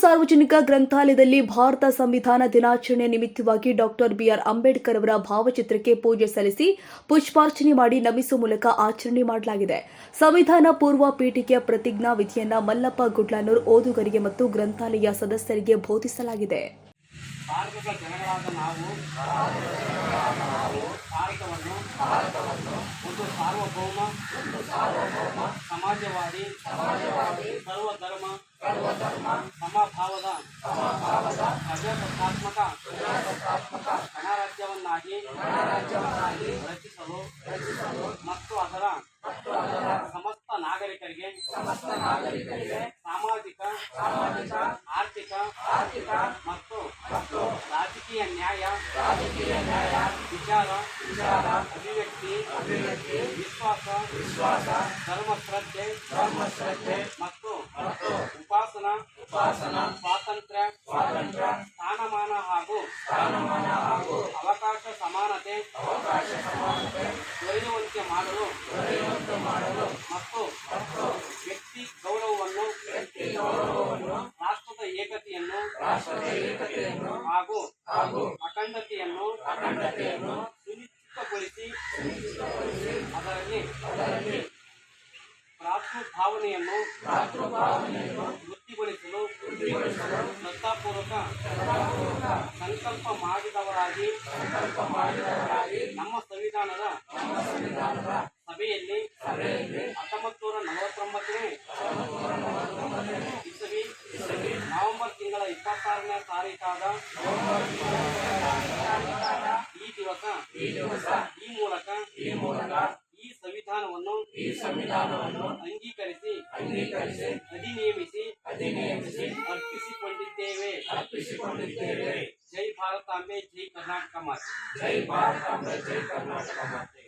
ಸಾರ್ವಜನಿಕ ಗ್ರಂಥಾಲಯದಲ್ಲಿ ಭಾರತ ಸಂವಿಧಾನ ದಿನಾಚರಣೆ ನಿಮಿತ್ತವಾಗಿ ಡಾಕ್ಟರ್ ಬಿಆರ್ ಅಂಬೇಡ್ಕರ್ ಅವರ ಭಾವಚಿತ್ರಕ್ಕೆ ಪೂಜೆ ಸಲ್ಲಿಸಿ ಪುಷ್ಪಾರ್ಚನೆ ಮಾಡಿ ನಮಿಸುವ ಮೂಲಕ ಆಚರಣೆ ಮಾಡಲಾಗಿದೆ. ಸಂವಿಧಾನ ಪೂರ್ವ ಪೀಠಿಕೆಯ ಪ್ರತಿಜ್ಞಾ ವಿಧಿಯನ್ನ ಮಲ್ಲಪ್ಪ ಗುಡ್ಲಾನೂರ್ ಓದುಗರಿಗೆ ಮತ್ತು ಗ್ರಂಥಾಲಯ ಸದಸ್ಯರಿಗೆ ಬೋಧಿಸಲಾಗಿದೆ. ಒಂದು ಸಾರ್ವಭೌಮ ಸಮಾಜವಾದಿ, ಸರ್ವಧರ್ಮ ಸಮಭಾವದ ಪ್ರಜಾಸತ್ತಾತ್ಮಕ ಗಣರಾಜ್ಯವನ್ನಾಗಿ ರಚಿಸಲು ಮತ್ತು ಅದರ ಸಮಸ್ತ ನಾಗರಿಕರಿಗೆ ಸಾಮಾಜಿಕ ಆರ್ಥಿಕ ಮತ್ತು ರಾಜಕೀಯ ನ್ಯಾಯ ವಿಚಾರ ಅಭಿವ್ಯಕ್ತಿ ವಿಶ್ವಾಸ ಧರ್ಮ ಶ್ರದ್ಧೆ ಮತ್ತು ಉಪಾಸನಾ ಸ್ವಾತಂತ್ರ್ಯ ಸ್ಥಾನಮಾನ ಹಾಗೂ ಸ್ಥಾನಮಾನ ಹಾಗೂ ಅವಕಾಶ ಸಮಾನತೆ ಅವಕಾಶ ಸಮಾನತೆ ದೊರೆಯುವಂತೆ ಮಾಡಲು ಮಾಡಲು ಮತ್ತು ವ್ಯಕ್ತಿ ಗೌರವವನ್ನು ವ್ಯಕ್ತಿ ಗೌರವವನ್ನು ರಾಷ್ಟ್ರದ ಏಕತೆಯನ್ನು ರಾಷ್ಟ್ರದ ಏಕತೆಯನ್ನು ಹಾಗೂ ಹಾಗೂ ಅಖಂಡತೆಯನ್ನು ಅಖಂಡತೆಯನ್ನು ಸುನಿಶ್ಚಿತಗೊಳಿಸಿ ಅದರಲ್ಲಿ ಭಾವನೆಯನ್ನು ಶ್ರದ್ಧಾಪೂರ್ವಕ ಸಂಕಲ್ಪ ಮಾಡಿದವರಾಗಿ ನಮ್ಮ ಸಂವಿಧಾನದ ಸಭೆಯಲ್ಲಿ ಹತ್ತೊಂಬತ್ತು ನೂರ ನಲವತ್ತೊಂಬತ್ತನೇ ಇಸವಿ ನವೆಂಬರ್ ತಿಂಗಳ ಇಪ್ಪತ್ತಾರನೇ ತಾರೀಕಾದ ಈ ದಿವಸ ಈ ಮೂಲಕ ಈ ಸಂವಿಧಾನವನ್ನು ಅಂಗೀಕರಿಸಿ ಅಧಿನಿಯಮಿಸಿ ಅರ್ಪಿಸಿಕೊಂಡಿದ್ದೇವೆ ಜೈ ಭಾರತಾಂಬೆ ಜೈ ಕರ್ನಾಟಕ ಮಾತೆ ಜೈ ಭಾರತಾಂಬೆ ಜೈ ಕರ್ನಾಟಕ ಮಾತೆ